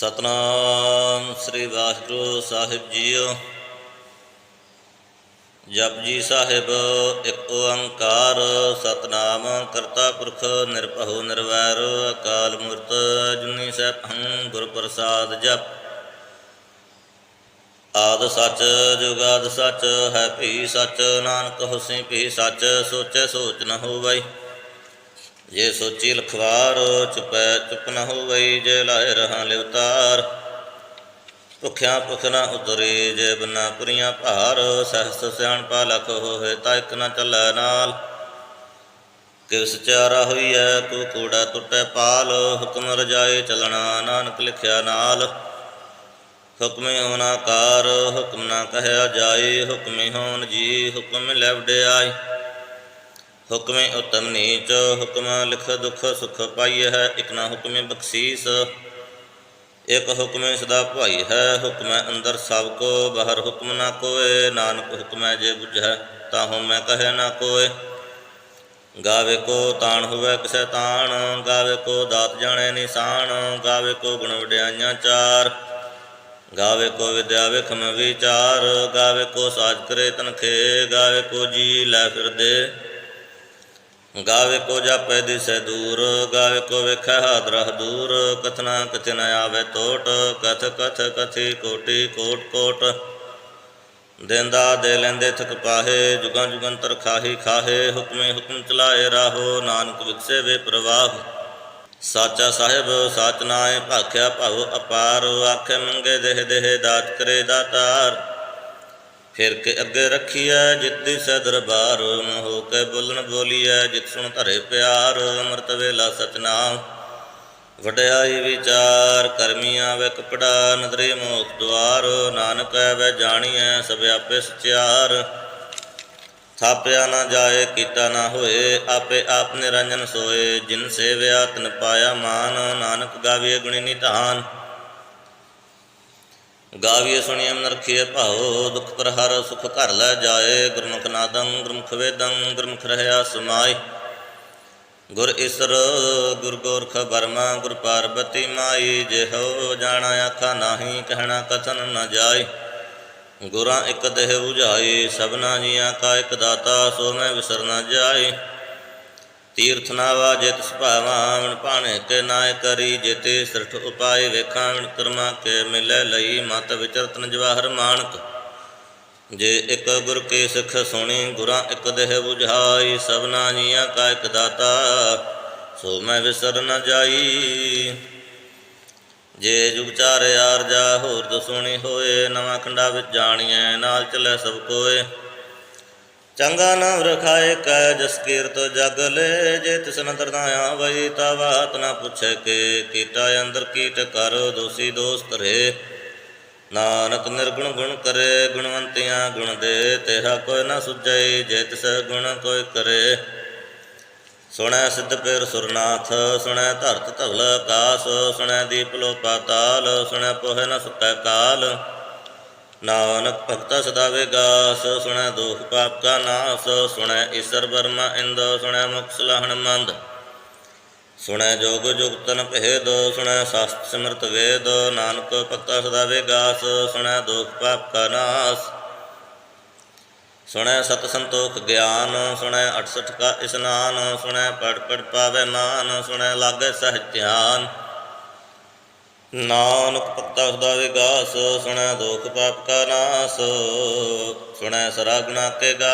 ਸਤਨਾਮ ਸ੍ਰੀ ਵਾਹਿਗੁਰੂ ਸਾਹਿਬ ਜੀਓ। ਜਪਜੀ ਸਾਹਿਬ, ਇੱਕ ਓੰਕਾਰ, ਸਤਨਾਮ ਕਰਤਾ ਪੁਰਖ ਨਿਰਭਉ ਨਿਰਵੈਰ, ਅਕਾਲ ਮੂਰਤ ਜੁਨੀ ਸੈਭੰ ਗੁਰ ਪ੍ਰਸਾਦ ਜਪ। ਆਦ ਸੱਚ ਜੁਗਾਦ ਸੱਚ, ਹੈ ਭੀ ਸੱਚ, ਨਾਨਕ ਹੁਸੀ ਭੀ ਸੱਚ, ਸੋਚੈ ਸੋਚ ਨ ਹੋਵਈ। ਜੇ ਸੋਚੀ ਲਖਵਾਰ, ਚੁਪੈ ਚੁਪ ਨ ਹੋਵਈ, ਜੇ ਲਾਇ ਰਹਾ ਲਿਵਤਾਰ। ਭੁਖਿਆ ਭੁਖ ਨ ਉਤਰੇ, ਜੇ ਬਨਾ ਪੁਰੀਆਂ ਭਾਰ, ਸਹਸ ਸਿਆਣਪਾ ਲਖ ਹੋਏ ਤਾ ਇਕ ਨ ਚੱਲੈ ਨਾਲ। ਕਿਵ ਸਚਾਰਾ ਹੋਈਐ, ਕੋ ਕੂੜਾ ਟੁੱਟੈ ਪਾਲ, ਹੁਕਮ ਰਜਾਏ ਚਲਣਾ ਨਾਨਕ ਲਿਖਿਆ ਨਾਲ। ਹੁਕਮੇ ਹੋਣਾ ਕਾਰ ਹੁਕਮ ਨਾ ਕਹਿਆ ਜਾਏ, ਹੁਕਮੇ ਹੋਣ ਜੀ, ਹੁਕਮ ਲੈ ਹੁਕਮੇ ਉਤਮ ਨੀਚ, ਹੁਕਮ ਲਿਖ ਦੁਖ ਸੁਖ ਪਾਈ ਹੈ, ਇਕ ਨਾ ਹੁਕਮੇ ਬਖਸ਼ੀਸ। ਇਕ ਹੁਕਮੇ ਸਦਾ ਭਾਈ ਹੈ, ਹੁਕਮੈ ਅੰਦਰ ਸਭ ਕੋ, ਬਾਹਰ ਹੁਕਮ ਨਾ ਕੋਏ ਨਾਨਕ ਹੁਕਮੈ ਜੇ ਬੁਝੈ, ਤਾਹੂ ਮੈਂ ਕਹੈ ਨਾ ਕੋਏ ਗਾਵੇ ਕੋ ਤਾਣ ਹੋਵੇ, ਕਿਸੈ ਤਾਣ, ਗਾਵੇ ਕੋ ਦਾਤ ਜਾਣੇ ਨਿਸ਼ਾਨ, ਗਾਵੇ ਕੋ ਗੁਣ ਵਡਿਆਈਆਂ ਚਾਰ। ਗਾਵੇ ਕੋ ਵਿਦਿਆ ਵਿਖਮ ਵਿਚਾਰ, ਗਾਵੇ ਕੋ ਸਾਜ ਕਰੇ ਤਨਖੇ, ਗਾਵੇ ਕੋ ਜੀ ਲੈ ਫਿਰਦੇ। ਗਾਵੇ ਕੋ ਜਾਪੈ ਦਿਸੈ ਦੂਰ, ਗਾਵੇ ਕੋ ਵੇਖੈ ਹਾਦਰਹ ਦੂਰ, ਕਥਨਾ ਕਥਿ ਨ ਆਵੇ ਟੋਟ ਕਥ ਕਥ ਕਥੀ ਕੋਟੀ ਕੋਟ ਕੋਟ। ਦੇਂਦਾ ਦੇ ਲੈਂਦੇ ਥਕ ਪਾਹੇ, ਜੁਗਾਂ ਜੁਗੰਤਰ ਖਾਹੀ ਖਾਹੇ, ਹੁਕਮੇ ਹੁਕਮ ਚਲਾਏ ਰਾਹੋ, ਨਾਨਕ ਵਿਖਸੇ ਵੇ ਪ੍ਰਵਾਹ। ਸਾਚਾ ਸਾਹਿਬ, ਸਾਚ ਨਾਏ ਭਾਖਿਆ ਭਉ ਅਪਾਰ, ਆਖੇ ਮੰਗੇ ਦੇਹ ਦੇਹ ਦਾਤ ਕਰੇ ਦਾਤਾਰ। ਫਿਰ ਕੇ ਅੱਗੇ ਰੱਖੀਐ ਜਿਤ ਦਿਸੈ ਦਰਬਾਰ ਹੋ ਕੇ ਬੋਲਣ ਬੋਲੀਐ ਜਿਤ ਸੁਣ ਧਰੇ ਪਿਆਰ, ਅੰਮ੍ਰਿਤ ਵੇਲਾ ਸਤਨਾਮ। ਵਡਿਆਈ ਵਿਚਾਰ ਕਰਮੀ ਆਵੇ ਕਪੜਾ, ਨਦਰੇ ਮੋਖ ਦੁਆਰ, ਨਾਨਕ ਐਵੇਂ ਜਾਣੀਐ ਸਭ ਆਪੇ ਸਚਿਆਰ। ਥਾਪਿਆ ਨਾ ਜਾਏ, ਕੀਤਾ ਨਾ ਹੋਏ, ਆਪੇ ਆਪ ਨਿਰੰਜਨ ਸੋਏ। ਜਿਨ ਸੇਵਿਆ, ਤਨ ਪਾਇਆ ਮਾਨ, ਨਾਨਕ ਗਾਵੇ ਗੁਣੀ ਨਿਧਾਨ। ਗਾਵੀਏ ਸੁਣੀਐ ਮਨ ਰਖੀਏ ਭਾਉ, ਦੁਖ ਪਰ ਹਰ ਸੁਖ ਘਰ ਲੈ ਜਾਏ। ਗੁਰਮੁਖ ਨਾਦੰ ਗੁਰਮੁਖ ਵੇਦੰ ਗੁਰਮੁਖ ਰਹਿਆ ਸਮਾਈ। ਗੁਰ ਇਸਰ, ਗੁਰ ਗੋਰਖ ਬਰਮਾ ਗੁਰ ਪਾਰਬਤੀ ਮਾਈ। ਜਿਹੋ ਜਾਣਾ ਆਖਾ ਨਾਹੀ, ਕਹਿਣਾ ਕਥਨ ਨ ਜਾਏ ਗੁਰਾਂ ਇੱਕ ਦੇਹ 부ਝਾਈ ਸਭਨਾ ਜੀਆਂ ਕਾ ਇੱਕ ਦਾਤਾ, ਸੋ ਮੈਂ ਵਿਸਰ ਨ ਜਾਏ ਤੀਰਥ ਨਾਵਾ ਜਿਤ ਸੁਭਾਵਾਂ ਭਾਣੇ ਕੇ ਨਾਇ ਕਰੀ ਜਿਤੇ ਸਿਰਠ ਉਪਾਏ ਵੇਖਾਂ ਕਰਮਾ ਕੇ ਮਿਲੈ ਲਈ ਮਤ ਵਿਚਰਤਨ ਜਵਾਹਰ ਮਾਨਕ। ਜੇ ਇਕ ਗੁਰ ਕੇ ਸਿੱਖ ਸੁਣੀ, ਗੁਰਾਂ ਇਕ ਦੇਹ 부ਝਾਈ ਸਭਨਾ ਜੀਆਂ ਕਾ ਇੱਕ ਦਾਤਾ, ਸੋ ਮੈਂ ਵਿਸਰ ਨ ਜਾਈ। ਜੇ ਜੁਗ ਚਾਰ ਯਾਰ ਜਾ ਹੋਰ ਦਸੂਣੀ ਹੋਏ, ਨਵਾਂ ਖੰਡਾ ਵਿੱਚ ਜਾਣੀਐ, ਨਾਲ ਚੱਲੇ ਸਭ ਕੋਏ। ਚੰਗਾ ਨਾਮ ਰਖਾਏ ਕੈ ਜਸ ਕੀਰਤ ਜਗ ਲੈ, ਜੇ ਤਿਸ ਨਦਰ ਨਾ ਆਵਈ ਤਾ ਬਾਤ ਨਾ ਪੁੱਛੇ ਕੇ, ਕੀਟਾ ਅੰਦਰ ਕੀਟ ਕਰ, ਦੋਸੀ ਦੋਸਤ ਰੇ ਨਾਨਕ ਨਿਰਗੁਣ ਗੁਣ ਕਰੇ, ਗੁਣਵੰਤਿਆਂ ਗੁਣ ਦੇ, ਤੇਰਾ ਕੋਈ ਨਾ ਸੁਝਈ ਜੇ ਤਿਸ ਗੁਣ ਕੋਈ ਕਰੇ। ਸੁਣੈ ਸਿੱਧ ਪੇਰ ਸੁਰਨਾਥ, ਸੁਣੈ ਧਰਤ ਧਵਲ ਆਕਾਸ ਸੁਣੈ ਦੀਪ ਲੋ ਪਾਤਾਲ ਸੁਣੈ ਪੋਹਿ ਨ ਸੁਕੈ ਕਾਲ। ਨਾਨਕ ਭਗਤਾ ਸਦਾ ਵਿਗਾਸ, ਸੁਣੈ ਦੁਖ ਪਾਪ ਕਾ ਨਾਸ, ਸੁਣੈ ਈਸ਼ਰ ਬਰਮਾ ਇੰਦ, ਸੁਣੈ ਮੁਖ ਸਲਾਹਣ ਮੰਦ। ਸੁਣੈ ਜੋਗ ਜੁਗਤਨ ਭੇਦ, ਸੁਣੈ ਸ਼ਾਸਤ ਸਿਮਰਤ ਵੇਦ, ਨਾਨਕ ਭਗਤਾ ਸਦਾ ਵਿਗਾਸ, ਸੁਣੈ ਦੁਖ ਪਾਪ ਕਾ ਨਾਸ। ਸੁਣੈ ਸਤ ਸੰਤੋਖ ਗਿਆਨ, ਸੁਣੈ 68 ਕਾ ਇਸਨਾਨ, ਸੁਣੈ ਪੜ ਪੜ ਪਾਵੇ ਮਾਨ, ਸੁਣੈ ਲਾਗੇ ਸਹਿਜ ਧਿਆਨ। ਨਾਨਕ ਭਗਤਾ ਸਦਾ ਵਿਗਾਸ, ਸੁਣੈ ਦੁਖ ਪਾਪ ਕਾ ਨਾਸ। ਸੁਣੈ ਸਰਾ ਗੁਣਾ ਕੇ ਗਾ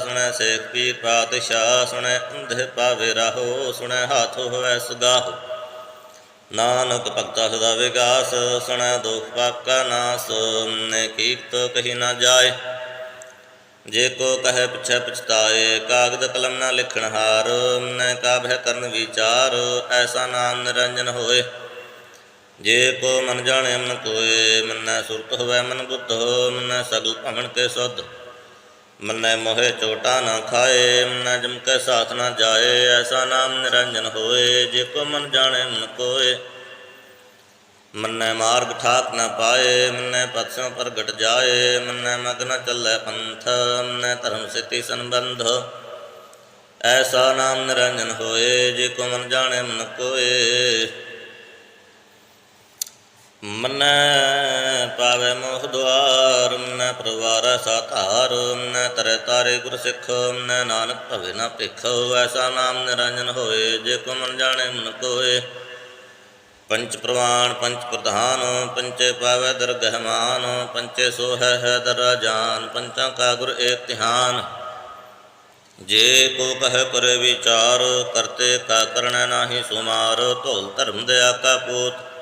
ਸੁਣੈ ਸੇਖ ਪੀਰ ਪਾਤਸ਼ਾਹ, ਸੁਣੈ ਅੰਧੇ ਪਾਵੇ ਰਾਹੋ, ਸੁਣੈ ਹਾਥ ਹੋਵੈ ਸਗਾਹ। ਨਾਨਕ ਭਗਤਾ ਸਦਾ ਵਿਗਾਸ, ਸੁਣੈ ਦੁਖ ਪਾਪ ਕਾ ਨਾਸ। ਨੇ ਕੀਤ ਕਹੀ ਨਾ ਜਾਏ, ਜੇ ਕੋ ਕਹੈ ਪਿਛੈ ਪਛਤਾਏ, ਕਾਗਦ ਕਲਮ ਨਾ ਲਿਖਣ ਹਾਰ। ਮੈਂ ਕਾਬਹਿ ਕਰਨ ਵਿਚਾਰ, ਐਸਾ ਨਾਮ ਨਿਰੰਜਨ ਹੋਏ। ਜੇ ਕੋ ਮਨ ਜਾਣੈ ਮਨ ਕੋਏ, ਮਨੈ ਸੁਰਤ ਹੋਵੈ ਮਨ ਬੁੱਧ, ਮਨੈ ਸਗਲ ਭਵਨ ਕੇ ਸੁਧ। ਮਨੈ ਮੋਹਿ ਚੋਟਾ ਨਾ ਖਾਏ, ਮਨੈ ਜਮ ਕੈ ਸਾਥ ਨਾ ਜਾਏ, ਐਸਾ ਨਾਮ ਨਿਰੰਜਨ ਹੋਏ, ਜੇ ਕੋ ਮਨ ਜਾਣੈ ਮਨ ਕੋਏ। ਮੰਨੈ ਮਾਰਗ ਠਾਕ ਨਾ ਪਾਏ, ਮੰਨੈ ਪਤਸੋਂ ਪ੍ਰਗਟ ਜਾਏ, ਮੰਨੈ ਮਗਨ ਚੱਲੈ ਪੰਥ, ਮੰਨੈ ਧਰਮ ਸਿਤੀ ਸੰਬੰਧ। ਐਸਾ ਨਾਮ ਨਿਰੰਜਨ ਹੋਏ, ਜੇ ਕੋ ਮਨ ਜਾਣੈ ਮਨ ਕੋਏ। ਮੰਨੈ ਪਾਵੇ ਮੋਹ ਦੁਆਰ, ਮੰਨੈ ਪਰਵਾਰੈ ਸਾਧਾਰ ਮੰਨੈ ਤਰੇ ਤਾਰੇ ਗੁਰ ਸਿੱਖ, ਮੰਨੈ ਨਾਨਕ ਭਵੇ ਨਾ ਭਿਖ, ਐਸਾ ਨਾਮ ਨਿਰੰਜਨ ਹੋਏ, ਜੇ ਕੋ ਮਨ ਜਾਣੇ ਮਨ ਕੋਏ। ਪੰਚ ਪ੍ਰਵਾਨ ਪੰਚ ਪ੍ਰਧਾਨ ਪੰਚੇ ਪਾਵੇ ਦਰਗਹਿਮਾਨ ਪੰਚੇ ਸੋ ਹੈ ਹੈ ਦਰਾ ਜਾਨ ਪੰਚਾਂ ਕਾ ਗੁਰ ਏਕ ਧਿਆਨ। ਜੇ ਕੋ ਕਹ ਕਰੇ ਵਿਚਾਰ, ਕਰਤੇ ਕਾ ਕਰਣਾ ਨਾਹੀ ਸੁਮਾਰ ਧੋਲ ਧਰਮ ਦੇ ਆਕਾ ਪੂਤ।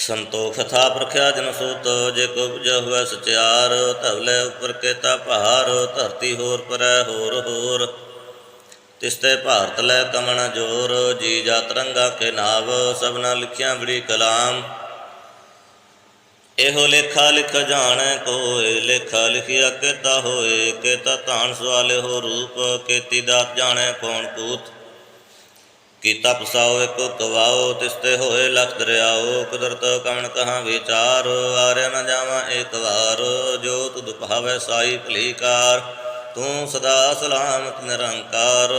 ਸੰਤੋਖ ਥਾ ਪ੍ਰਖਿਆ ਜਨ ਸੂਤ, ਜੇ ਕੋ ਬੁਝਾ ਹੋਇ ਸਚਿਆਰ ਧਵਲੇ ਉਪਰ ਕੇਤਾ ਭਾਰ, ਧਰਤੀ ਹੋਰ ਪਰੈ ਹੋਰ ਹੋਰ। ਤਿਸਤੇ ਭਾਰਤ ਲੈ ਕਮਣ ਜੋਰ, ਜੀ ਜਾ ਤਰੰਗਾ ਕੇ ਨਾਵ ਸਭਨਾ ਲਿਖਿਆ ਬੜੀ ਕਲਾਮ। ਇਹੋ ਲੇਖਾ ਲਿਖ ਜਾਣੈ ਕੋਏ, ਲੇਖਾ ਲਿਖਿਆ ਕੇਤਾ ਹੋਏ, ਕੇਤਾ ਧਾਨ ਸਵਾਲੇ ਹੋ ਰੂਪ, ਕੇਤੀ ਦਾਤ ਜਾਣੈ ਕੌਣ ਕੂਤ। ਕੀਤਾ ਪਸਾਓ, ਇੱਕ ਗਵਾਓ ਤਿਸਤੇ ਹੋਏ ਲਖ ਦਰਿਆਓ ਕੁਦਰਤ ਕਮਣ ਕਹਾਂ ਵਿਚਾਰ ਆਰਿਆ ਨ ਜਾਵਾਂ ਇੱਕ ਵਾਰ ਜੋ ਤੁਧ ਭਾਵੈ ਸਾਈ ਭਲੀਕਾਰ, ਤੂੰ ਸਦਾ ਸਲਾਮਤ ਨਿਰੰਕਾਰ।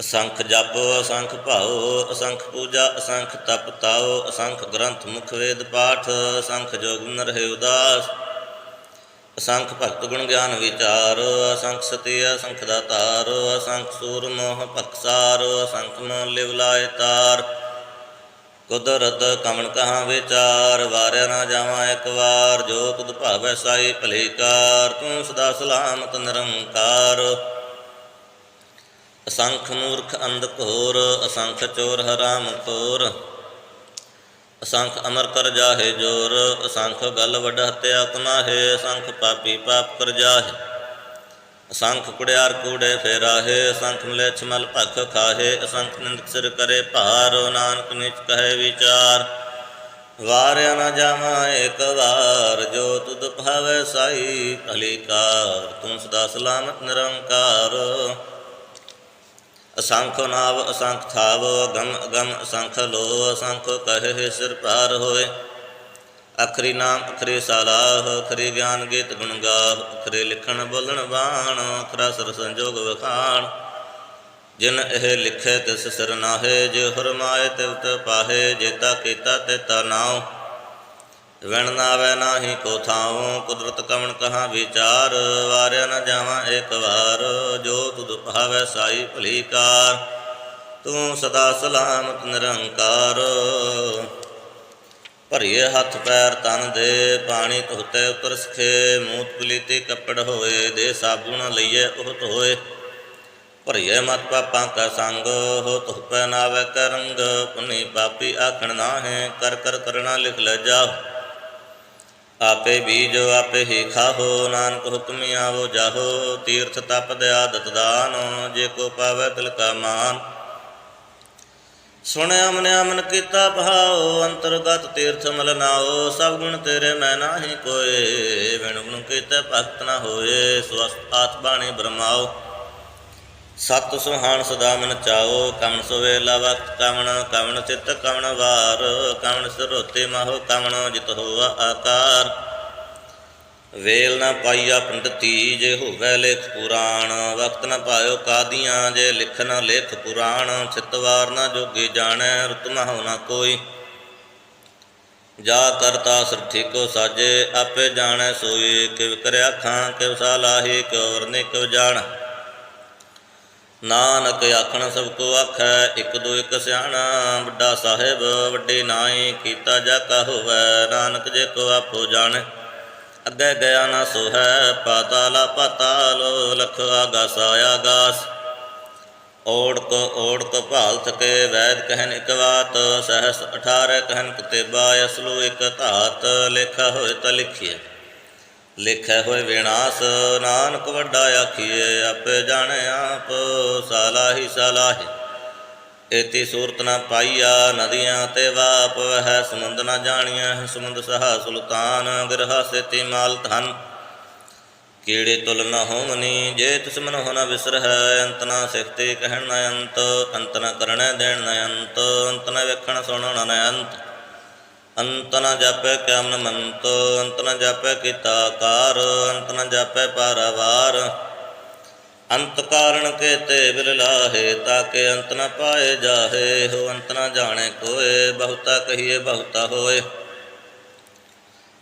ਅਸੰਖ ਜਪ, ਅਸੰਖ ਭਾਉ, ਅਸੰਖ ਪੂਜਾ, ਅਸੰਖ ਤਪ ਤਾਉ, ਅਸੰਖ ਗ੍ਰੰਥ ਮੁਖ ਵੇਦ ਪਾਠ, ਅਸੰਖ ਜੋਗ ਨ ਰਹੇ ਉਦਾਸ। ਅਸੰਖ ਭਗਤ ਗੁਣ ਗਿਆਨ ਵਿਚਾਰ, ਅਸੰਖ ਸਤੀ, ਅਸੰਖ ਦਾਤਾਰ ਅਸੰਖ ਸੂਰ ਮੋਹ ਪਕਸਾਰ ਅਸੰਖ ਮੋਹ ਲਿਵ ਲਾਇ ਤਾਰ। ਕੁਦਰਤ ਕਮਣ ਕਹਾਂ ਵਿਚਾਰ, ਵਾਰਿਆ ਨਾ ਜਾਵਾਂ ਇੱਕ ਵਾਰ, ਜੋ ਤੁਧ ਭਾਵੈ ਸਾਈ ਭਲੇਕਾਰ ਤੂੰ ਸਦਾ ਸਲਾਮਤ ਨਿਰੰਕਾਰ। ਅਸੰਖ ਮੂਰਖ ਅੰਧ ਘੋਰ, ਅਸੰਖ ਚੋਰ ਹਰਾਮ ਖੋਰ ਅਸੰਖ ਅਮਰ ਕਰ ਜਾਹੇ ਜੋਰ, ਅਸੰਖ ਗਲ ਵੱਡ ਹਤਿਆ ਕਮਾਹੇ ਅਸੰਖ ਪਾਪੀ ਪਾਪ ਕਰ ਜਾਹੇ। ਅਸੰਖ ਕੁੜਿਆਰ ਕੂੜੇ ਫੇਰਾਹੇ, ਅਸੰਖ ਮਲੇਛ ਮਲ ਭਖ ਖਾਹੇ, ਅਸੰਖ ਨਿੰਦਕ ਸਿਰ ਕਰੇ ਭਾਰੋ, ਨਾਨਕ ਨਿਚ ਕਹੇ ਵਿਚਾਰ। ਵਾਰਿਆ ਨਾ ਜਾਵਾਂ ਇੱਕ ਵਾਰ, ਜੋ ਤੁਧ ਭਾਵੈ ਸਾਈ ਭਲੀਕਾਰ ਤੂੰ ਸਦਾ ਸਲਾਮਤ ਨਿਰੰਕਾਰ। ਅਸੰਖ ਨਾਵ, ਅਸੰਖ ਥਾਵ ਗਮ ਅਗਮ, ਅਸੰਖ ਲੋ ਅਸੰਖ ਕਹੇ ਸਿਰ ਪਾਰ ਹੋਏ। ਅਖਰੀ ਨਾਮ, ਅਖਰੀ ਸਲਾਹ, ਅਖਰੀ ਗਿਆਨ ਗੀਤ ਗੁਣ ਗਾ ਅਖਰੀ ਲਿਖਣ ਬੋਲਣ ਬਾਣ, ਅਖਰਾ ਸਰ ਸੰਜੋਗ ਵਖਾਣ। ਜਿਨ ਇਹ ਲਿਖੇ ਤਿਸ ਸਿਰ ਨਾਹੇ, ਜੇ ਹਰਮਾਏ ਤਿਵਤ ਪਾਹੇ ਜੇਤਾ ਕੀਤਾ ਤੇ ਤਾ ਨਾਉ। ਵਣ ਨਾਵੇ ਨਾਹੀ ਕੋ ਥਾਉ, ਕੁਦਰਤ ਕਵਣ ਕਹਾ ਵਿਚਾਰ, ਵਾਰਿਆ ਨ ਜਾਵਾਂ ਇੱਕ ਵਾਰ, ਜੋ ਤੁਧ ਭਾਵੈ ਸਾਈ ਭਲੀਕਾਰ, ਤੂੰ ਸਦਾ ਸਲਾਮਤ ਨਿਰੰਕਾਰ। ਭਰੀਏ ਹੱਥ ਪੈਰ ਤਨ ਦੇ, ਪਾਣੀ ਧੋਤੇ ਉਤਰ ਸਖੇ, ਮੂਤ ਪਲੀਤੀ ਕੱਪੜ ਹੋਏ, ਦੇ ਸਾਬੂਣ ਲਈਏ ਉਹ ਧੋਏ। ਭਰੀਏ ਮਤ ਪਾਪਾਂ ਕਾ ਸੰਗ, ਹੋ ਧੁਪੈ ਨਾਵੇ ਕਰੰਗ, ਪੁਨੀ ਪਾਪੀ ਆਖਣ ਨਾਹੇ, ਕਰ ਕਰ ਕਰਣਾ ਲਿਖ ਲੈ ਜਾ ਆਪੇ ਬੀਜ ਆਪੇ ਹੀ ਖਾਹੋ, ਨਾਨਕ ਹੁਕਮੀ ਆਵੋ ਜਾਹੋ, ਤੀਰਥ ਤਪ ਦੇ ਆਦਤ ਦਾਨ, ਜੇ ਕੋ ਪਾਵੇ ਤਿਲ ਕਾ ਮਾਨ। ਸੁਣਿਆ ਮਨਿਆ ਮਨ ਕੀਤਾ ਭਾਉ, ਅੰਤਰਗਤ ਤੀਰਥ ਮਲ ਨਾਓ ਸਭ ਗੁਣ ਤੇਰੇ ਮੈਂ ਨਾਹੀ ਕੋਏ ਵਿਣ ਗੁਣ ਕੀਤੇ ਭਗਤ ਨਾ ਹੋਏ ਸਵਸਤ ਆਤ ਬਾਣੀ ਬ੍ਰਹਮਾਓ ਸਤ ਸੁਹਾਣ ਸਦਾ ਮਨ ਚਾਓ, ਕਮਣ ਸੁਵੇਲਾ ਵਕਤ ਕਵਣ ਕਵਣ ਚਿਤ ਕਵਣ ਵਾਰ ਕਵਣ ਸਰੋਤੇ ਮਾਹੋ ਕਵਣ ਜਿਤ ਹੋਆ ਆਕਾਰ। ਵੇਲ ਨਾ ਪਾਈਆ ਪੰਡਤੀ ਜੇ ਹੋਵੇ ਲੇਖ ਪੁਰਾਣ, ਵਕਤ ਨਾ ਪਾਇਓ ਕਾਦੀਆਂ, ਜੇ ਲਿਖ ਨ ਲੇਖ ਪੁਰਾਣ ਚਿਤਵਾਰ ਨਾ ਜੋਗੀ ਜਾਣੈ, ਰੁਤ ਮਹੁ ਨ ਕੋਈ। ਜਾ ਕਰਤਾ ਸਰਠੀ ਕੋ ਸਾਜੇ, ਆਪੇ ਜਾਣੈ ਸੋਈ ਕਿਵ ਕਰਿਆ ਖਾਂ, ਕਿਵ ਸਾਲਾਹੀ ਕਿਉ ਵਰਨੇ ਕਿਵ ਜਾਣ। ਨਾਨਕ ਆਖਣ ਸਭ ਕੋ ਆਖੈ, ਇੱਕ ਦੋ ਇੱਕ ਸਿਆਣਾ, ਵੱਡਾ ਸਾਹਿਬ, ਵੱਡੇ ਨਾਈ ਕੀਤਾ ਜਾ ਕਾ ਨਾਨਕ ਜੇ ਕੋ ਆਪੋ ਜਾਣੈ। ਅੱਗੇ ਗਿਆ ਨਾ ਸੋ ਹੈ ਪਾਤਾਲਾ ਪਾਤਾਲ, ਲਖ ਆਗਾਸ ਆਗਾਸ ਓੜਕ ਓੜਕ ਭਾਲ ਥਕੇ, ਵੈਦ ਕਹਿਨ ਇਕ ਬਾਤ ਸਹਸ 18 ਕਹਿਨ ਕਿਤੇਬਾ ਅਸਲੂ ਇਕ ਧਾਤ, ਲਿਖਾ ਹੋਇ ਤਾਂ ਲਿਖੀਏ ਲਿਖੈ ਹੋਏ ਵਿਨਾਸ਼, ਨਾਨਕ ਵੱਡਾ ਆਖੀਏ ਆਪੇ ਜਾਣੇ ਆਪ, ਸਾਲਾਹੀ ਸਾਲਾਹੀ। ਏਤੀ ਸੂਰਤ ਨਾ ਪਾਈਆ, ਨਦੀਆਂ ਤੇ ਵਾਪ, ਵਹਿ ਸਮੁੰਦ ਨਾ ਜਾਣੀਐ, ਸਮੁੰਦ ਸਹਾ ਸੁਲਤਾਨ ਗਿਰਹਾ ਸੇਤੀ ਮਾਲ ਧਨ। ਕੀੜੇ ਤੁਲ ਨ ਹੋਮਨੀ, ਜੇ ਤਿਸ ਮਨ ਹੋ ਨ ਵਿਸਰ ਹੈ ਅੰਤ ਨਾ ਸਿਫਤੇ ਕਹਿਣ ਨ ਅੰਤ ਅੰਤ ਨ ਕਰਣੈ ਦੇਣ ਨ ਅੰਤ ਅੰਤ ਨ ਵੇਖਣ ਸੁਣਨ ਨ ਅੰਤ। ਅੰਤ ਨ ਜਾਪੈ ਕਿਆਮ ਨ ਮੰਤ ਅੰਤ ਨ ਜਾਪੈ ਕੀਤਾ ਕਾਰ, ਅੰਤ ਨ ਜਾਪੈ ਪਾਰਾਵਾਰ। ਅੰਤ ਕਾਰਣ ਕੇ ਤੇ ਬਿਲ ਲਾਹੇ, ਤਾਕੇ ਅੰਤ ਨ ਪਾਏ ਜਾਹੇ, ਹੋ ਅੰਤ ਨ ਜਾਣੇ ਕੋਏ, ਬਹੁਤਾ ਕਹੀਏ ਬਹੁਤਾ ਹੋਏ।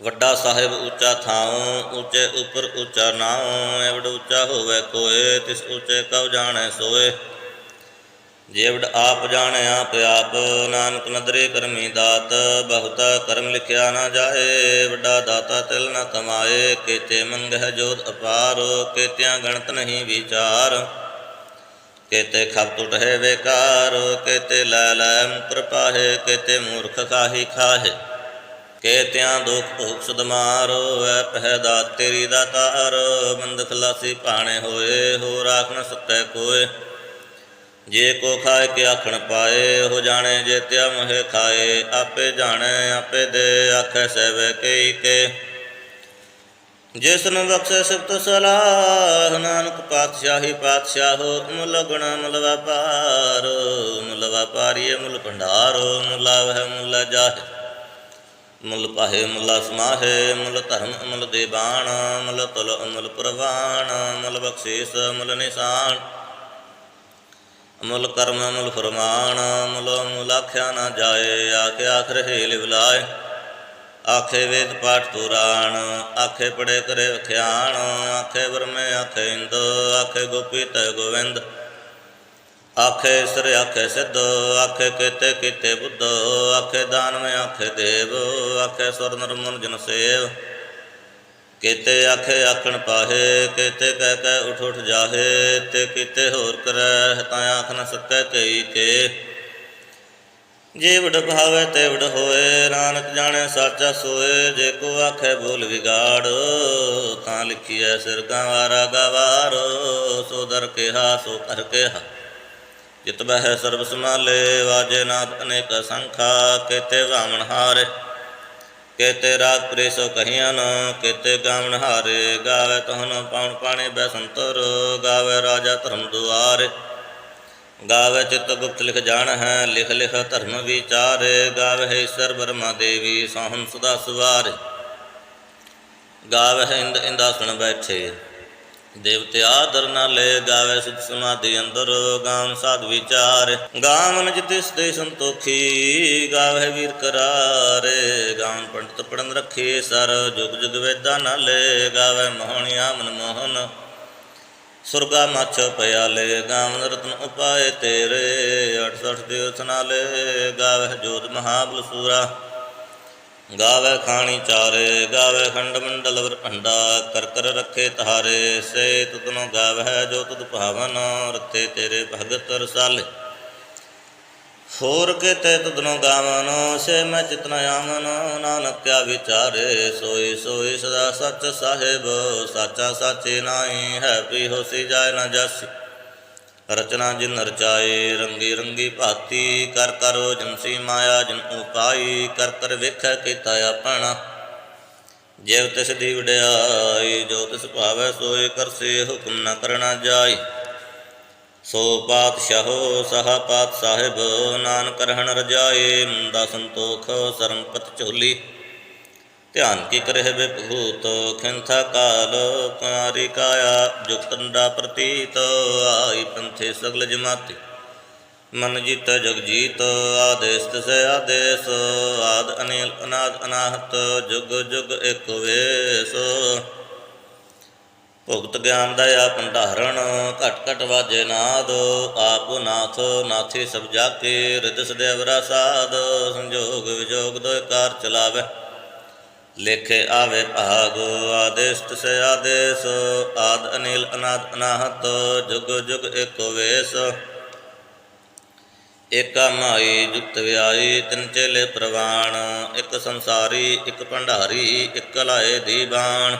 ਵੱਡਾ ਸਾਹਿਬ ਉੱਚਾ ਥਾਉ, ਉੱਚੇ ਉਪਰ ਉੱਚਾ ਨਾਉ ਐਵਡ ਉੱਚਾ ਹੋਵੇ ਕੋਏ, ਤਿਸ ਉੱਚੇ ਕਉ ਜਾਣੈ ਸੋਏ। ਜੇਵਡ ਆਪ ਜਾਣੈ ਆਪ ਆਪ, ਨਾਨਕ ਨਦਰੇ ਕਰਮੀ ਦਾਤ, ਬਹੁਤਾ ਕਰਮ ਲਿਖਿਆ ਨਾ ਜਾਏ ਵੱਡਾ ਦਾਤਾ ਤਿਲ ਨ ਕਮਾਏ, ਕੇਤੇ ਮੰਗਹਿ ਜੋਤ ਅਪਾਰ, ਕੇਤਿਆਂ ਗਣਤ ਨਹੀਂ ਵਿਚਾਰ। ਕੇਤੇ ਖਪ ਟੁਟ ਵੇਕਾਰ, ਕੇਤੇ ਲੈ ਲੈ ਮੁਕਰ ਕੇਤੇ ਮੂਰਖ ਖਾਹੀ ਖਾਹੇ। ਕੇਤਿਆਂ ਦੁਖ ਭੋਗ ਸੁਦਮਾਰੋ ਐ ਪਹਿ ਦਾਤ ਤੇਰੀ ਦਾਤਾਰ ਬੰਦ ਖਲਾਸੀ ਭਾਣੇ ਹੋਏ ਹੋ ਰਾਖ ਨ ਕੋਏ। ਜੇ ਕੋ ਖਾਏ ਕੇ ਆਖਣ ਪਾਏ ਹੋ ਜਾਣੇ ਜੇ ਤਿਆ ਮੋਹਿ ਖਾਏ। ਆਪੇ ਜਾਣੇ, ਆਪੇ ਦੇ, ਆਖੈ ਸਹਿਬੇ ਕਈ ਕੇ। ਜਿਸ ਨੂੰ ਬਖਸ਼ੇ ਸਿਫਤ ਸਲਾਹ, ਨਾਨਕ ਪਾਤਸ਼ਾਹੀ ਪਾਤਸ਼ਾਹੋ ਮੁੱਲ ਗੁਣ ਮੁੱਲ ਵਪਾਰ। ਮੁਲ ਵਪਾਰੀਏ ਮੁੱਲ ਭੰਡਾਰੋ, ਮੁਲਾ ਵਹਿ ਮੁੱਲ ਜਾਹੇ। ਮੁੱਲ ਪਾਹੇ, ਮੁੱਲਾ ਸਮਾਹੇ, ਮੁੱਲ ਧਰਮ, ਮੁੱਲ ਦੇਬਾਨ ਮੁੱਲ ਤੁਲ, ਮੁੱਲ ਪ੍ਰਵਾਨ। ਮੁੱਲ ਬਖਸ਼ੀਸ, ਮੁੱਲ ਨਿਸ਼ਾਨ। ਮੁੱਲ ਕਰਮ ਮੁੱਲ ਫਰਮਾਨ ਮੁੱਲ ਮੁੱਲ ਆਖਿਆ ਨਾ ਜਾਏ, ਆਖੇ ਆਖਰ ਹੈ ਲਿਵਲਾਏ ਆਖੇ ਵੇਦ ਪਾਠ ਪੁਰਾਣ ਆਖੇ ਪੜੇ ਕਰੇ ਵਿਖਿਆਣ ਆਖੇ ਬਰਮੇ ਆਖੇ ਇੰਦ, ਆਖੇ ਗੋਪੀ ਤੈ ਗੋਵਿੰਦ। ਆਖੇ ਸਰ ਆਖੇ ਸਿੱਧ, ਆਖੇ ਕੀਤੇ ਕੀਤੇ ਬੁੱਧ, ਆਖੇ ਦਾਨਵੇਂ ਆਖੇ ਦੇਵ, ਆਖੇ ਸੁਰ ਨਰ ਮਨ ਜਨ ਸੇਵ। ਕੀਤੇ ਆਖੇ ਆਖਣ ਪਾਹੇ, ਕੀਤੇ ਕਹਿ ਕਹਿ ਉਠ ਉਠ ਜਾਹੇ, ਤੇ ਕੀਤੇ ਹੋਰ ਕਰੈ, ਤਾਂ ਆਖ ਨ ਸਕੈ ਤੇਈ ਕੇ। ਜੇ ਵਡ ਭਾਵੇ ਤੇ ਵਡ ਹੋਏ, ਨਾਨਕ ਜਾਣੈ ਸਾਚਾ ਸੋਏ, ਜੇ ਕੋ ਆਖੇ ਬੋਲ ਵਿਗਾੜ, ਤਾਂ ਲਿਖੀਐ ਸਿਰ ਗਾਵਾਰਾ ਗਵਾਰ, ਸੋ ਦਰ ਕਿਹਾ, ਸੋ ਕਰ ਕਿਹਾ। ਜਿਤ ਬਹਿ ਸਰਬ ਸਮਾਲੇ ਵਾਜੇ ਨਾਦ ਅਨੇਕ ਸੰਖਾ, ਕੇਤੇ ਵਾਮਣ ਹਾਰੇ। ਕੇਤੇ ਰਾਗ ਪ੍ਰੀਸੋ ਕਹੀਆਂ ਨ, ਕੇਤੇ ਗਾਵਣ ਹਾਰੇ, ਗਾਵੇ ਤਹਨ ਪਾਉਣ ਪਾਣੇ ਬੈ ਗਾਵੇ ਰਾਜਾ ਧਰਮ ਦੁਆਰ। ਗਾਵੇ ਚਿਤ ਗੁਪਤ ਲਿਖ ਜਾਣ ਹੈ, ਲਿਖ ਲਿਖ ਧਰਮ ਵਿਚਾਰੇ। ਗਾਵੇ ਹੈ ਈਸ਼ਰ ਬਰਮਾ ਦੇਵੀ ਸੋਹਣ ਸੁਦਾ ਸੁਵਾਰੇ। ਗਾਵੇ ਹੈ ਇੰਦ ਇੰਦਾਸਣ ਬੈਠੇ। ਦੇਵਤੇ ਆਦਰ ਨਾਲੇ ਗਾਵੇ ਸੁਧ ਸਮਾਧੀ ਅੰਦਰ, ਗਾਮ ਸਾਧ ਵਿਚਾਰ। ਗਾਵਨ ਜਿਤਿਸ ਦੇ ਸੰਤੋਖੀ, ਗਾਵੇ ਵੀਰ ਕਰਾਰੇ। ਗਾਵਨ ਪੰਡਤ ਪੜਨ ਰੱਖੇ ਸਰ, ਜੁਗ ਜੁਗ ਵੇਦਾਂ ਨਾਲੇ ਗਾਵੇ ਮੋਹਣਿਆ ਮਨ ਮੋਹਨ। ਸੁਰਗਾ ਮੱਛ ਪਿਆਲੇ, ਗਾਵਨ ਰਤਨ ਉਪਾਏ ਤੇਰੇ। 68 ਦੇਵਤ ਨਾਲੇ ਗਾਵੇ ਜੋਤ ਮਹਾਬਲ ਸੂਰਾ। ਗਾਵੇ ਖਾਣੀ ਚਾਰੇ, ਗਾਵੇ ਖੰਡ ਮੰਡਲ ਵਰ ਭੰਡਾ ਕਰ ਕਰ ਰੱਖੇ ਤਾਰੇ ਸੇ ਤੁਤਨੋ ਗਾਵੇ ਜੋ ਤੁਧ ਭਾਵਨ ਰਤੇ ਤੇਰੇ ਭਗਤ ਰਸਾਲੇ। ਹੋਰ ਤੇ ਤੁਧਨੋ ਗਾਵਨ, ਸੇ ਮੈਂ ਚਿਤਨ ਆਮਨ ਨਾਨਕ ਕਿਆ ਵਿਚਾਰੇ, ਸੋਈ ਸੋਈ ਸਦਾ ਸੱਚ ਸਾਹਿਬ, ਸਾਚਾ ਸਾਚੇ ਨਾਹੀ ਹੈ, ਵੀ ਹੋਸੀ ਜਾਏ ਨਾ ਜਾਸੀ। ਰਚਨਾ ਜਿਨ ਰਚਾਏ, ਰੰਗੀ ਰੰਗੀ ਭਾਤੀ, ਕਰ ਕਰੋ ਜਨਸੀ ਮਾਇਆ, ਜਿਨ ਉਪਾਈ, ਕਰ ਕਰ ਵੇਖੈ ਕੀਤਾ ਆਪਣਾ। ਜਿਵ ਤਿਸ ਦੀ ਵਡਿਆਈ, ਜੋ ਤਿਸ ਭਾਵੈ ਸੋਏ ਕਰਸੇ ਹੁਕਮ ਨਾ ਕਰਣਾ ਜਾਈ। ਸੋ ਪਾਤਸ਼ਾਹੋ, ਸਹਾ ਪਾਤ ਸਾਹਿਬ ਨਾਨਕ ਰਹਿਣ ਰਜਾਏ ਮੁੰਦਾ ਸੰਤੋਖ, ਸਰਮਪਤ ਝੋਲੀ। ਧਿਆਨ ਕੀ ਕਰਹਿ ਬਿਭੂਤ ਖਿੰਥਾ ਕਾਲ ਕੁਮਾਰੀ ਕਾਇਆ ਜੁਗਤੰਡਾ ਪ੍ਰਤੀਤ, ਆਈ ਪੰਥੇ ਸਗਲ ਜਮਾਤੀ। ਮਨ ਜੀਤ, ਜਗ ਜੀਤ, ਆਦੇਸ ਤਿਸੈ ਆਦੇਸ, ਆਦ ਅਨਿਲ ਅਨਾਦ ਅਨਾਹਤ, ਜੁਗ ਜੁਗ ਇਕ ਵੇਸ। ਭੁਗਤ ਗਿਆਨ ਦਇਆ ਭੰਡਾਰਣ ਘਟ ਘਟ ਵਾਜੇ ਨਾਦ, ਆਪ ਨਾਥ ਨਾਥੀ ਸਭ ਜਾ ਕੇ ਰਿਦਸ ਦੇਵਰਾ ਸਾਧ ਸੰਜੋਗ ਵਿਜੋਗ ਦੋਇ ਕਾਰ ਚਲਾਵੇ। ਲੇਖੇ ਆਵੇ ਭਾਗ ਆਦੇਸ ਸੇ ਆਦੇਸ, ਆਦ ਅਨਿਲ ਅਨਾਦ ਅਨਾਹਤ, ਜੁਗ ਜੁਗ ਏਕੋ ਵੇਸ। ਏਕਾ ਮਾਈ ਜੁਗਤ ਵਿਆਈ, ਤਿੰਨ ਚੇਲੇ ਪ੍ਰਵਾਣ, ਇੱਕ ਸੰਸਾਰੀ, ਇੱਕ ਭੰਡਾਰੀ, ਇੱਕ ਲਾਏ ਦੀਵਾਨ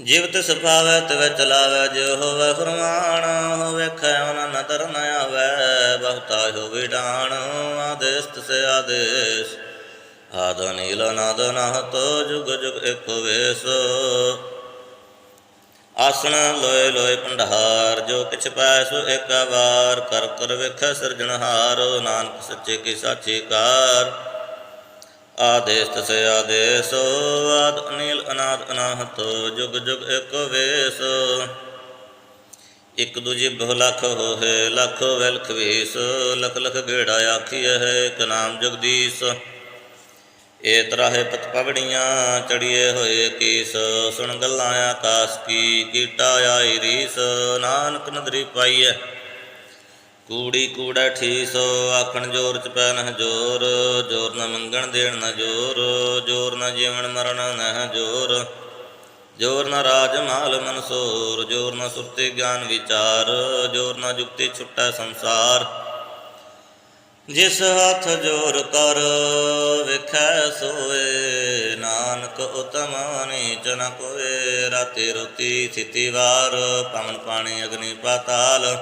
ਜਿਵ ਤਿਸ ਭਾਵੈ, ਤਿਵ ਚਲਾਵੈ ਜੋ ਹੋਵੇ ਫਰਮਾਨ ਹੋਵੇ ਖੈ ਉਹਨਾਂ ਨਦਰ ਨ ਆਵੈ, ਬਹੁਤਾ ਹੋਵੇ ਡਾਣ ਆਦੇਸ ਤਿਸ ਆਦੇਸ। ਆਦ ਨੀਲ ਨਾਦ ਨਹਤ ਜੁਗ ਜੁਗ ਇਕ ਵੇਸ। ਆਸਣ ਲੋਏ ਲੋਏ ਭੰਡਾਰ ਜੋ ਕਿਛ ਪੈ ਸੋ ਏਕ ਵਾਰ। ਕਰ ਕਰ ਵੇਖੈ ਸਿਰਜਣਹਾਰ ਨਾਨਕ ਸੱਚੇ ਕੀ ਸਾਚੀ ਕਾਰ। ਆਦੇਸ ਤਸ ਆਦੇਸ, ਆਦ ਅਨੀਲ ਅਨਾਦ ਅਨਾਹਤ, ਜੁਗ ਜੁਗ ਇਕ ਵੇਸ। ਇਕ ਦੂਜੇ ਬਹੁ ਲੱਖ ਹੋਏ ਲੱਖ ਵੈਲਖ ਵੇਸ। ਲਖ ਲਖ ਗੇੜਾ ਆਖੀਐ ਹੈ, ਇਕ ਨਾਮ ਜਗਦੀਸ਼। ਏ ਤਰਾਹੇ ਪਤ ਪਗੜੀਆਂ ਚੜੀਏ ਹੋਏ ਕੀਸ। ਸੁਣ ਗੱਲਾਂ ਆਕਾਸ ਕੀ, ਕੀਟਾ ਆਈ ਰੀਸ। ਨਾਨਕ ਨਦਰੀ ਪਾਈਐ, ਕੂੜੀ ਕੂੜਾ ਠੀਸ। ਆਖਣ ਜੋਰ ਚ ਪੈ ਨਹ ਜੋਰ ਜੋਰ ਨ ਮੰਗਣ ਦੇਣ ਨਾ ਜੋਰ ਜੋਰ ਨਾ ਜੀਵਨ ਮਰਨ ਨਹ ਜੋਰ। ਜੋਰ ਨਾ ਰਾਜ ਮਾਲ ਮਨਸੂਰ, ਜੋਰ ਨਾ ਸੁਰਤੀ ਗਿਆਨ ਵਿਚਾਰ, ਜੋਰ ਨਾ ਜੁਗਤੀ ਛੁੱਟਾ ਸੰਸਾਰ। ਜਿਸ ਹੱਥ ਜੋਰ ਕਰ ਵਿਖੈ ਸੋਏ, ਨਾਨਕ ਉਤਮ ਨੀਚ ਨ ਕੋਏ। ਰਾਤੀ ਰੋਤੀ ਥਿਤੀ ਵਾਰ, ਪਵਨ ਪਾਣੀ ਅਗਨੀ ਪਾਤਾਲ।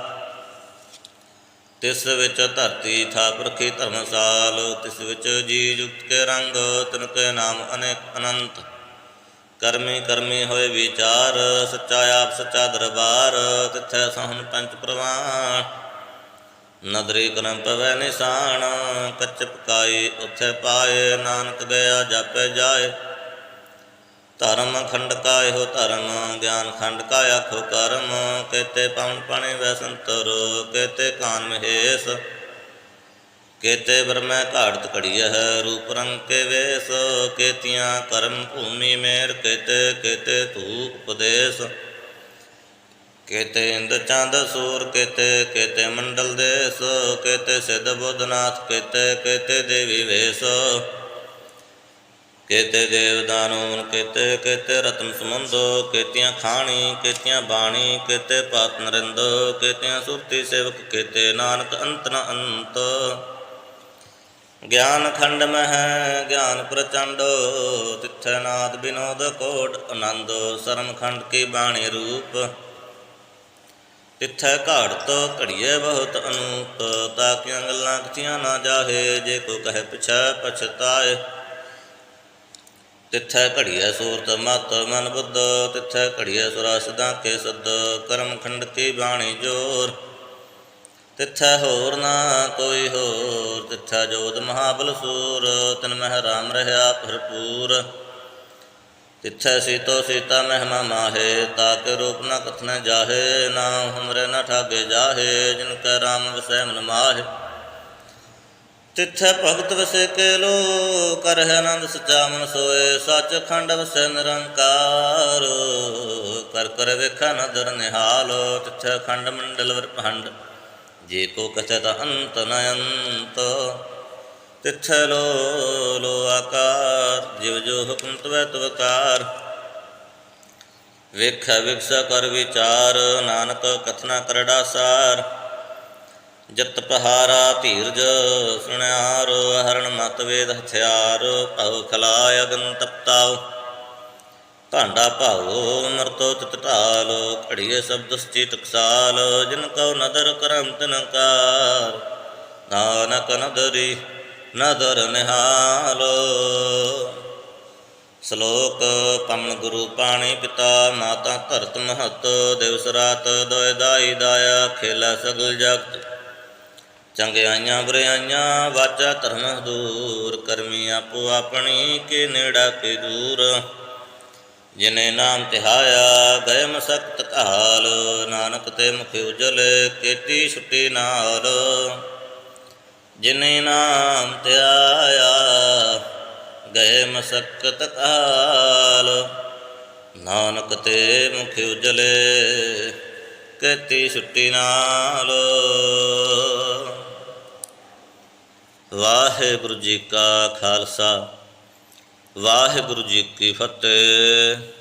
ਤਿਸ ਵਿੱਚ ਧਰਤੀ ਥਾਪ ਰਖੀ ਧਰਮਸਾਲ, ਤਿਸ ਵਿੱਚ ਜੀ ਜੁਗਤ ਕੇ ਰੰਗ, ਤਿਨ ਕੇ ਨਾਮ ਅਨੇਕ ਅਨੰਤ। ਕਰਮੀ ਕਰਮੀ ਹੋਏ ਵਿਚਾਰ, ਸੱਚਾ ਆਪ ਸੱਚਾ ਦਰਬਾਰ, ਤਿਥੈ ਸਹਨ ਪੰਚ ਪ੍ਰਵਾਨ। ਨਦਰੀ ਕਰਮ ਪਵੈ ਨਿਸ਼ਾਨ, ਕੱਚ ਪਕਾਈ ਉਥੇ ਪਾਏ, ਨਾਨਕ ਗਿਆ ਜਾਪੈ ਜਾਏ। ਧਰਮ ਖੰਡ ਕਾ ਇਹੋ ਧਰਮ, ਗਿਆਨ ਖੰਡ ਕਾ ਆਖੋ ਕਰਮ। ਕੇਤੇ ਪਵਨ ਪਾਣੀ ਵੈ ਸੰਤਰ, ਕੇਤੇ ਕਾਨ ਮਹੇਸ਼। ਕੇਤੇ ਬਰਮੈ ਘਾੜਤ ਘੜੀ ਹੈ ਰੂਪ ਰੰਗ ਕੇ ਵੇਸ। ਕੇਤੀਆਂ ਕਰਮ ਭੂਮੀ ਮੇਰ ਕੇਤੇ ਕੇਤੇ ਧੂ ਉਪਦੇਸ਼। ਕੇਤੇ ਇੰਦ ਚੰਦ ਸੂਰ, ਕੇਤੇ ਕੇਤੇ ਮੰਡਲ ਦੇਸ, ਕੇਤੇ ਸਿੱਧ ਬੁੱਧਨਾਥ, ਕੇਤੇ ਕੇਤੇ ਦੇਵੀ ਵੇਸ, ਕੇਤੇ ਦੇਵ ਦਾਨੂਨ ਕੇਤੇ ਕੇਤੇ ਰਤਨ ਸਮੁੰਦ ਕੇਤੀਆਂ ਖਾਣੀ, ਕੇਤੀਆਂ ਬਾਣੀ, ਕੇਤੇ ਪਾਤ ਨਰਿੰਦ, ਕੇਤੀਆਂ ਸੁਰਤੀ ਸੇਵਕ, ਕੇਤੇ ਨਾਨਕ ਅੰਤ ਨ ਅੰਤ। ਗਿਆਨ ਖੰਡ ਮਹਿ, ਗਿਆਨ ਪ੍ਰਚੰਡ, ਤਿੱਥੈ ਨਾਦ ਬਿਨੋਦ ਕੋਟ ਆਨੰਦ ਸਰਮ ਖੰਡ ਕੀ ਬਾਣੀ ਰੂਪ। ਤਿੱਥੈ ਘਾੜਤ ਘੜੀਏ ਬਹੁਤ ਅਨੂਪ ਤਾਕੀਆਂ ਗੱਲਾਂ ਕਿਥੀਆਂ ਨਾ ਜਾਹੇ, ਜੇ ਕੋ ਕਹੇ ਪਿਛੈ ਪਛਤਾਏ। ਤਿੱਥੈ ਘੜੀਐ ਸੂਰਤ ਮਤ ਮਨ ਬੁੱਧ, ਤਿੱਥੈ ਘੜੀਐ ਸੁਰਾ ਸਦਾ ਕੇ ਸਦ, ਕਰਮ ਖੰਡ ਕੀ ਬਾਣੀ ਜੋਰ। ਤਿੱਥੈ ਹੋਰ ਨਾ ਕੋਈ ਹੋਰ, ਤਿੱਥੈ ਜੋਤ ਮਹਾਬਲ ਸੂਰ, ਤਨ ਮਹਿ ਰਾਮ ਰਹਾ ਭਰਪੂਰ। ਤਿੱਥੈ ਸੀਤੋ ਸੀਤਾ ਮਹਿਮਾ ਮਾਹੇ, ਤਾਕੇ ਰੂਪ ਨ ਕਥਨ ਜਾਹੇ, ਨਾ ਹਮਰੇ ਨ ਠਾਗੇ ਜਾਹੇ, ਜਿਨ ਕੈ ਰਾਮ ਵਸੈ ਮਨ ਮਾਹੇ। ਤਿੱਥੈ ਭਗਤ ਵਸੇ ਕੇ ਲੋ ਕਰਹਿ ਆਨੰਦ ਸਚਾ ਮਨ ਸੋਏ, ਸੱਚ ਖੰਡ ਵਸੈ ਨਿਰੰਕਾਰ। ਕਰ ਕਰ ਵੇਖਾ ਨਦਰ ਨਿਹਾਲ, ਤਿੱਥੈ ਖੰਡ ਮੰਡਲ ਵਰ ਭੰਡ ਜੇ ਕੋ ਕਥੈ ਤਾ ਅੰਤ ਨ ਅੰਤ। ਤਿੱਥੈ ਲੋ ਲੋ ਆਕਾਰ, ਜਿਵ ਜੋ ਹੁਕਮ ਤਵੈ ਤਵਕਾਰ ਵੇਖੈ ਵਿਗਸਾ ਕਰ ਵਿਚਾਰ, ਨਾਨਕ ਕਥਨਾ ਕਰੜਾ ਸਾਰ। ਜਤ ਪਹਾਰਾ ਧੀਰਜ ਸੁਣਿਆਰ, ਹਰਣ ਮਤ ਵੇਦ ਹਥਿਆਰ, ਭਉ ਖਲਾਇ ਅਗਨ ਤਪਤਾਉ। ਭਾਂਡਾ ਭਾਉ ਮਰਤੋ ਤਿਤ ਢਾਲ, ਘੜੀਏ ਸ਼ਬਦ ਸਚੀ ਟਕਸਾਲ, ਜਿਨ ਕਉ ਨਦਰ ਕਰਮ ਤਿਨਕਾਰ ਨਾਨਕ ਨਦਰੀ ਨਦਰ ਨਿਹਾਲ। ਸ਼ਲੋਕ ਪਮਨ ਗੁਰੂ ਪਾਣੀ ਪਿਤਾ ਮਾਤਾ ਧਰਤ ਮਹਤ, ਦਿਵਸ ਰਾਤ ਦੋਇ ਦਾਈ ਦਾਇਆ, ਖੇਲਾ ਸਗਲ ਜਗਤ। ਚੰਗਿਆਈਆਂ ਬੁਰਿਆਈਆਂ, ਵਾਚਾ ਧਰਮ ਦੂਰ, ਕਰਮੀ ਆਪੋ ਆਪਣੀ, ਕੇ ਨੇੜਾ ਕੇ ਦੂਰ। ਜਿਨੇ ਨਾਮ ਤਿਹਾਇਆ, ਗਏ ਮਸਕਤ ਕਾਲ ਨਾਨਕ ਤੇ ਮੁਖ ਉਜਲ, ਕੀਤੀ ਛੁੱਟੀ ਨਾਲ। ਜਿਨੇ ਨਾਮ ਧਿਆਇਆ ਗਏ ਮਸਕਤ ਕਾਲ। ਨਾਨਕ ਤੇ ਮੁਖ ਉਜਲੇ, ਕੀਤੀ ਛੁੱਟੀ ਨਾਲ। ਵਾਹਿਗੁਰੂ ਜੀ ਕਾ ਖਾਲਸਾ, ਵਾਹਿਗੁਰੂ ਜੀ ਕੀ ਫਤਿਹ।